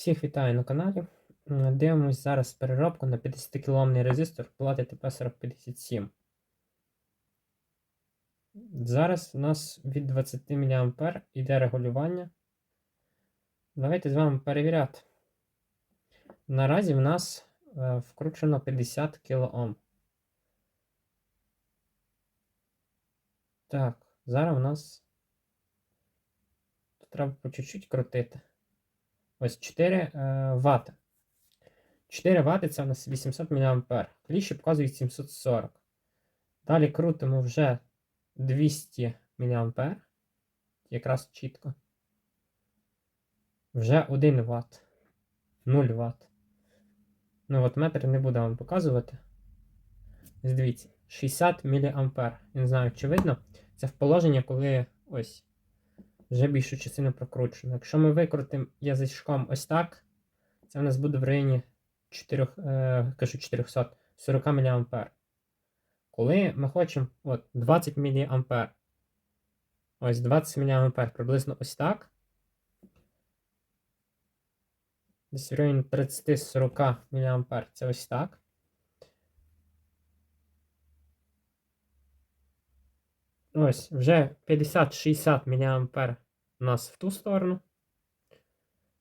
Всіх вітаю на каналі. Дивимось зараз переробку на 50 кіломний резистор плати ТП4057. Зараз у нас від 20 мА йде регулювання. Давайте з вами перевіряти. Наразі в нас е, вкручено 50 кОм. Так, зараз у нас тут треба по чуть-чуть крутити. Ось 4 е, Вт. 4 Вт це у нас 800 мА. Кліщі показують 740. Далі крутимо вже 200 мА. Якраз чітко. Вже 1 Вт. 0 Вт. Ну, от метр не буду вам показувати. Дивіться, 60 мА. Я не знаю, чи видно. Це в положення, коли ось вже більшу частину прокручено. Якщо ми викрутимо язичком ось так, це в нас буде в районі 4, е, кажу 440 мА. Коли ми хочемо от, 20 мА, ось 20 мА приблизно ось так. Десь в районі 30-40 мА це ось так. Ось, вже 50-60 мА у нас в ту сторону.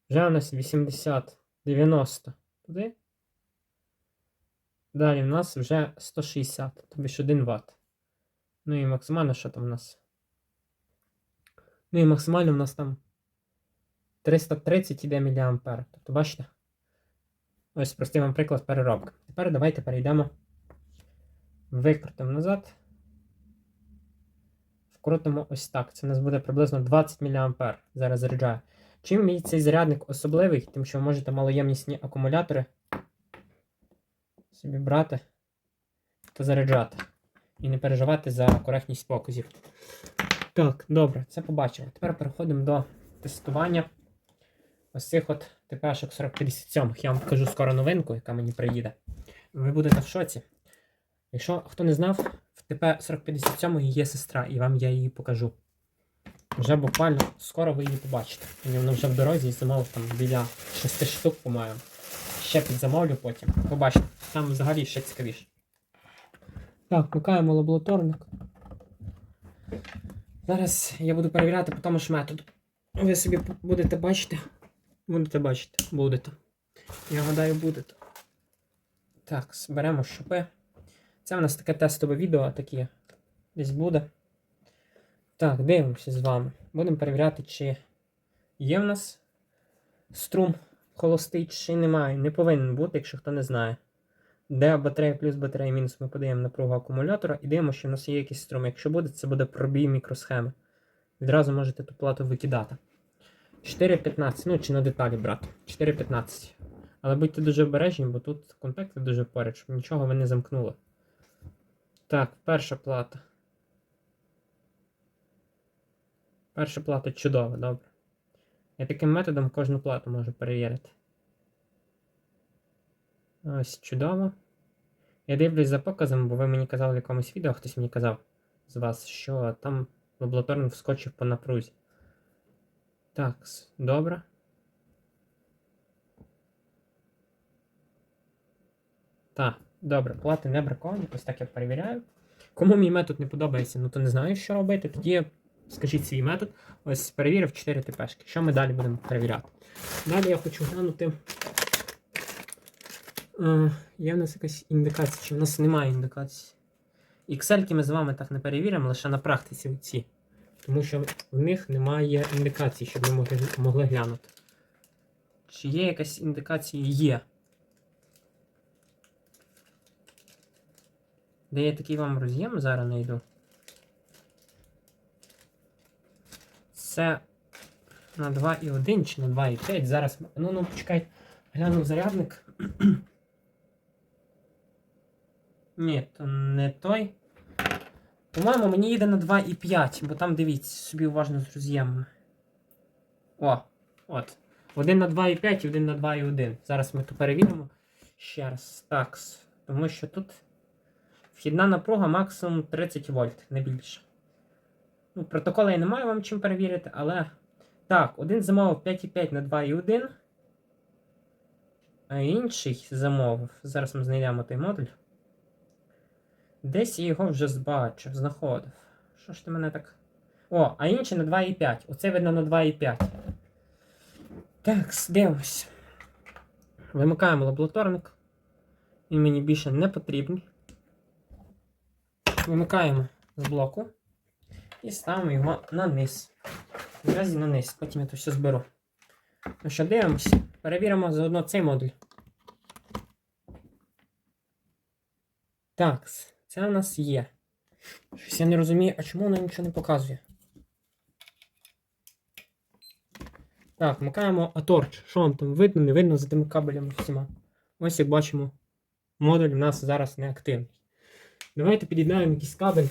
Вже у нас 80-90 туди. Далі у нас вже 160, тобі ж 1 Вт. Ну і максимально що там у нас? Ну і максимально у нас там 330 іде мА. Тобто, бачите? Ось простий вам приклад переробки. Тепер давайте перейдемо. Викрутимо назад. Вкрутимо ось так. Це у нас буде приблизно 20 мА. Зараз заряджаю. Чим мій цей зарядник особливий, тим що ви можете малоємнісні акумулятори собі брати та заряджати. І не переживати за коректність показів. Так, добре, це побачили. Тепер переходимо до тестування ось цих от ТПшок 4057. Я вам покажу скоро новинку, яка мені приїде. Ви будете в шоці. Якщо хто не знав, в ТП-4057 є сестра, і вам я її покажу. Вже буквально скоро ви її побачите. Вона вже в дорозі і замовив там біля 6 штук, по-моєму. Ще підзамовлю потім. Побачите, там взагалі ще цікавіше. Так, вмикаємо лабораторник. Зараз я буду перевіряти по тому ж методу. Ви собі будете бачити. Будете бачити, будете. Я гадаю, будете. Так, зберемо щупи. Це в нас таке тестове відео таке десь буде. Так, дивимося з вами. Будемо перевіряти, чи є в нас струм холостий, чи немає. Не повинен бути, якщо хто не знає. Де батарея плюс батарея мінус, ми подаємо напругу акумулятора і дивимося, що в нас є якийсь струм. Якщо буде, це буде пробій мікросхеми. Відразу можете ту плату викидати. 4,15, ну чи на деталі брати. 4,15. Але будьте дуже обережні, бо тут контакти дуже поряд, щоб нічого ви не замкнули. Так, перша плата. Перша плата чудова, добре. Я таким методом кожну плату можу перевірити. Ось чудово. Я дивлюсь за показом, бо ви мені казали в якомусь відео, хтось мені казав з вас, що там лабораторно вскочив по напрузі. Так, добре. Так, добре, плати не браковані, ось так я перевіряю. Кому мій метод не подобається, ну то не знаю, що робити. Тоді скажіть свій метод. Ось перевірив 4 ТПшки. Що ми далі будемо перевіряти? Далі я хочу глянути. Е, є в нас якась індикація, чи в нас немає індикації. Excel ми з вами так не перевіримо, лише на практиці ці. Тому що в них немає індикації, щоб ми могли, могли глянути. Чи є якась індикація? Є. Де я такий вам роз'єм зараз знайду. Це на 2,1 чи на 2,5. Зараз. Ну, ну, почекай, гляну зарядник. Ні, то не той. По-моєму, мені їде на 2,5, бо там дивіться, собі уважно з роз'ємами. О, от. Один на 2,5 і один на 2,1. Зараз ми то перевіримо ще раз. Так. Тому що тут вхідна напруга максимум 30 вольт, не більше. Ну, Протоколи я не маю вам чим перевірити, але. Так, один замовив 5,5 на 2,1. А інший замовив. Зараз ми знайдемо той модуль. Десь я його вже збачив, знаходив. Що ж ти мене так. О, а інший на 2,5. Оце видно на 2,5. Так, дивимось. Вимикаємо лабораторник. Він мені більше не потрібний. Вимикаємо з блоку і ставимо його на низ. Наразі на низ, потім я то все зберу. Ну що, дивимося. Перевіримо заодно цей модуль. Так, це у нас є. Щось я не розумію, а чому воно нічого не показує. Так, вмикаємо Аторч. Що вам там видно, не видно за тими кабелями всіма. Ось як бачимо, модуль у нас зараз не активний. Давайте під'єднаємо якийсь кабель.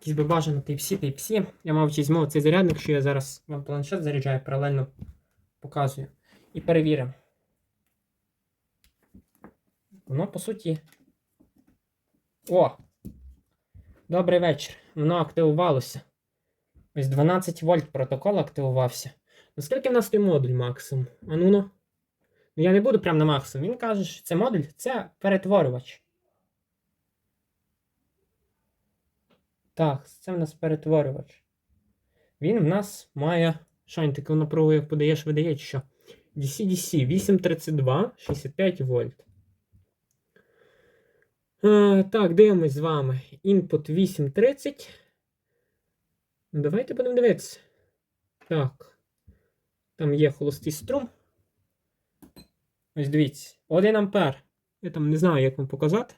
Якийсь би бажано Type-C, Type-C. Я мав візьму цей зарядник, що я зараз вам планшет заряджаю, паралельно показую. І перевіримо. Воно по суті. О! Добрий вечір. Воно активувалося. Ось 12 вольт протокол активувався. Наскільки в нас той модуль максимум? А ну ну. Ну я не буду прямо на максимум. Він каже, що це модуль це перетворювач. Так, це в нас перетворювач. Він в нас має. Що він таку напругу, як подаєш, видає, що? DC-DC 832 65 вольт. Е, так, дивимось з вами. Input 830. Ну, Давайте будемо дивитися. Так. Там є холостий струм. Ось дивіться. 1 ампер. Я там не знаю, як вам показати.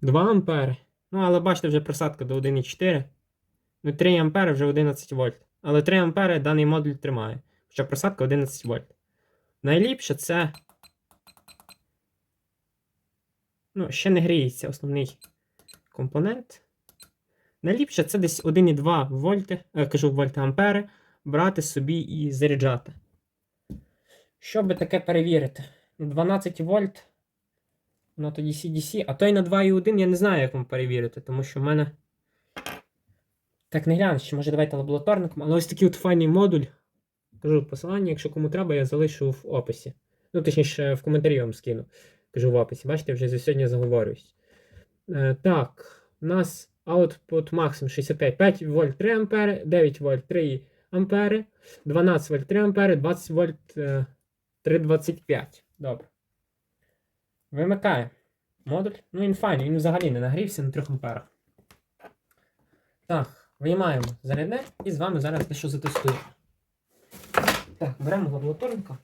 2 ампери. Ну, але бачите, вже просадка до 1,4. Ну, 3 ампери вже 11 вольт. Але 3 ампери даний модуль тримає. Хоча просадка 11 вольт. Найліпше це. Ну, ще не гріється основний компонент. Найліпше це десь 1,2 вольти, е, кажу вольти ампери брати собі і заряджати. Щоб таке перевірити? 12 вольт. Ну тоді CDC, а той на 2,1 я не знаю, як вам перевірити, тому що в мене. Так, не глянеш, чи може давайте лабораторником, але ось такий от файний модуль. Кажу посилання, якщо кому треба, я залишу в описі. Ну, точніше, в коментарі вам скину. Кажу в описі. Бачите, вже за сьогодні заговорююсь. Е, так, у нас output максимум 65, 5 вольт 3 ампери, 9 вольт 3 ампери, 12 вольт 3 ампери, 20 вольт е, 3,25. Добре. Вимикаємо модуль. Ну, він файний, він взагалі не нагрівся на 3 амперах. Так, виймаємо зарядне і з вами зараз дещо затестуємо. Так, беремо лабораторника.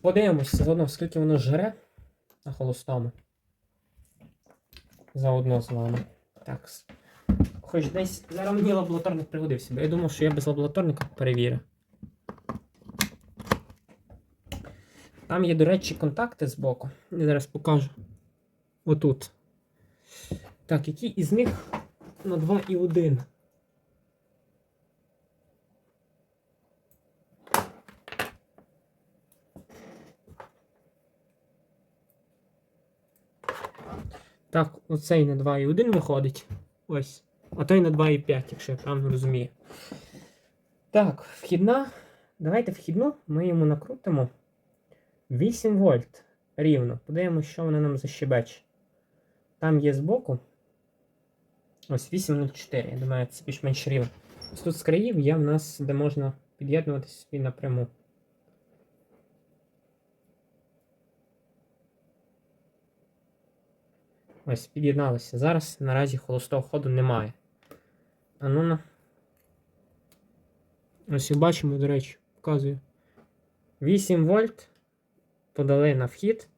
Подивимося заодно, скільки воно жре на холостому. Заодно з вами. Так. Хоч десь. Зараз мені лабораторник пригодився, бо я думав, що я без лабораторника перевірю. Там є, до речі, контакти збоку. Я зараз покажу. Отут. Так, які із них на 2 і 1. Так, оцей на 2,1 виходить. Ось. А той на 2,5, якщо я правильно розумію. Так, вхідна. Давайте вхідну ми йому накрутимо 8 вольт рівно. Подивимося, що вона нам защебече. Там є збоку. Ось 8,04. Я думаю, це більш-менш рівно. Ось тут з країв є в нас, де можна під'єднуватися собі напряму. Ось, під'єдналися. Зараз наразі холостого ходу немає. А ну на. Ось і бачимо, до речі, показую. 8 вольт. Подали на вхід.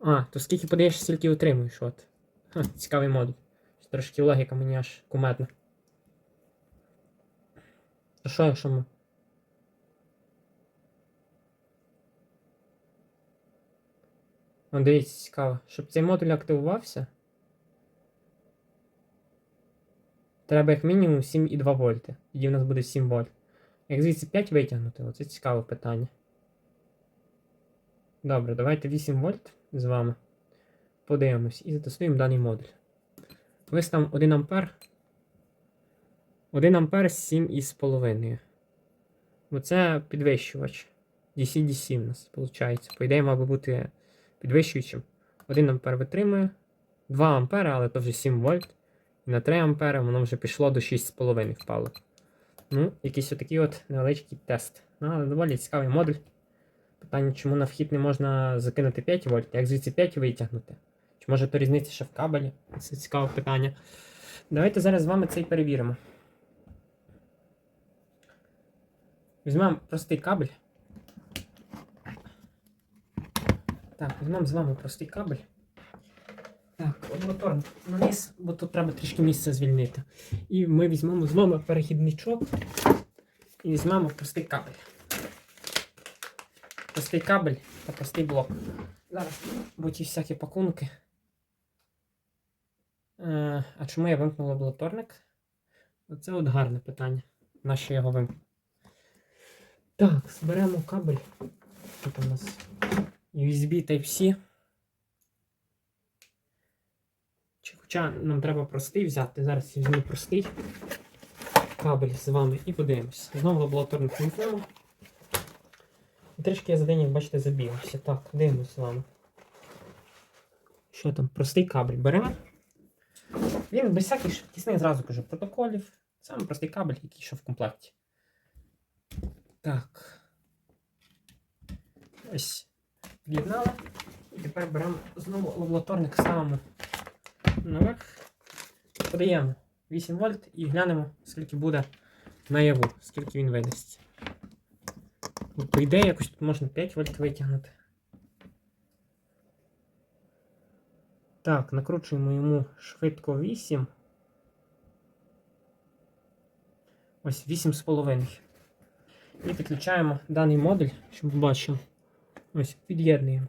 А, то скільки подаєш, стільки отримуєш. От. Ха, цікавий модуль. Трошки логіка мені аж кумедна. То що, якщо ми? Ну, дивіться, цікаво. Щоб цей модуль активувався. Треба як мінімум 7,2 вольти. Тоді в нас буде 7 вольт. Як звідси 5 витягнути, оце цікаве питання. Добре, давайте 8 вольт з вами. Подивимось і затестуємо даний модуль. Там 1 ампер. 1 ампер 7,5. Оце підвищувач. DC-DC у нас виходить. По ідеї, мав би бути підвищуючим. 1 ампер витримує. 2 ампери, але то вже 7 вольт. На 3 ампери воно вже пішло до 6,5 впало. Ну, якийсь отакий от невеличкий тест. Ну, але доволі цікавий модуль. Питання, чому на вхід не можна закинути 5 вольт, як звідси 5 витягнути? Чи може то різниця ще в кабелі? Це цікаве питання. Давайте зараз з вами це і перевіримо. Візьмемо простий кабель. Так, візьмемо з вами простий кабель. Так, лабораторний наніс, бо тут треба трішки місця звільнити. І ми візьмемо з вами перехідничок і візьмемо простий кабель. Простий кабель та простий блок. Зараз будуть і всякі пакунки. Е, а чому я вимкнув лабораторник? Оце от гарне питання. На що я його вимкнув? Так, зберемо кабель. Тут у нас USB Type-C. Хоча нам треба простий взяти. Зараз я візьму простий кабель з вами і подивимось. Знову лабораторник вимкнемо. І трішки я за день, як бачите, забігався. Так, дивимось з вами. Що там? Простий кабель беремо. Він без всяких швидкісних, зразу кажу, протоколів. Саме простий кабель, який йшов в комплекті. Так. Ось. Під'єднали. І тепер беремо знову лабораторник, ставимо наверх. Подаємо 8 вольт і глянемо, скільки буде наяву, скільки він видасть. По ідеї, якось тут можна 5 вольт витягнути. Так, накручуємо йому швидко 8. Ось 8,5. І підключаємо даний модуль, щоб ви бачили. Ось, під'єднуємо.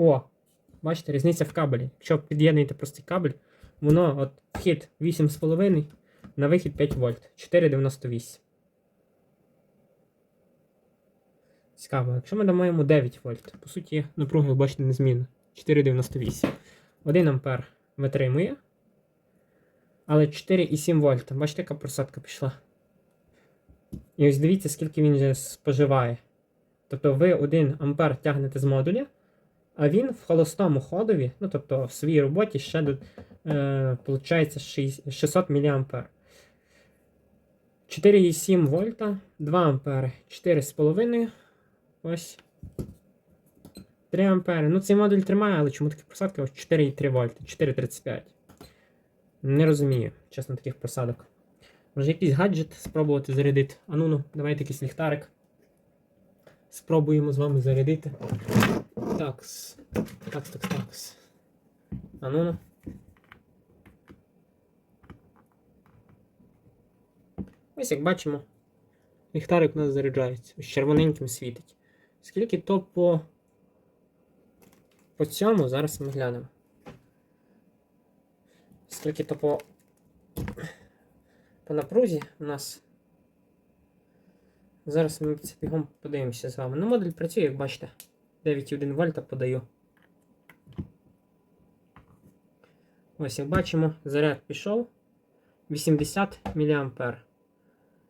О! Бачите, різниця в кабелі. Якщо під'єднуєте простий кабель, воно от вхід 8,5, на вихід 5 вольт. 4,98. Цікаво, якщо ми дамо 9 вольт, по суті, напруга, ви бачите, не змінна. 4,98. 1 ампер витримує. Але 4,7 вольта. Бачите, яка просадка пішла. І ось дивіться, скільки він же споживає. Тобто ви 1 ампер тягнете з модуля, а він в холостому ходові, ну тобто в своїй роботі ще е, получається 600 мА. 4,7 вольта, 2 ампери, 4,5. Ось. 3 ампери. Ну, цей модуль тримає, але чому такі просадки? Ось 4,3 вольта, 4,35. Не розумію, чесно, таких просадок. Може якийсь гаджет спробувати зарядити. А ну ну, давайте якийсь ліхтарик. Спробуємо з вами зарядити. Такс. Такс, такс, такс. А ну ну. Ось як бачимо, ліхтарик у нас заряджається. Ось червоненьким світить. Скільки то по, по цьому, зараз ми глянемо. Скільки то по, по напрузі у нас. Зараз ми це бігом подивимося з вами. Ну, модуль працює, як бачите. 9,1 вольта подаю. Ось, як бачимо, заряд пішов 80 мА.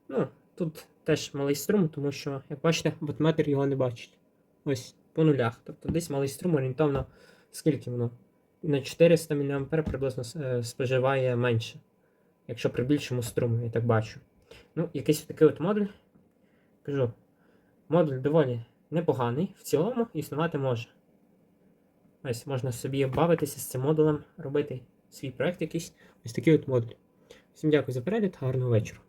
Ну, тут теж малий струм, тому що, як бачите, ботметр його не бачить. Ось, по нулях. Тобто десь малий струм орієнтовно, скільки воно? На 400 мА приблизно е, споживає менше. Якщо при більшому струму, я так бачу. Ну, якийсь такий от модуль. Кажу, модуль доволі непоганий, в цілому існувати може. Ось можна собі бавитися з цим модулем, робити свій проект якийсь. Ось такий от модуль. Всім дякую за перегляд, гарного вечора.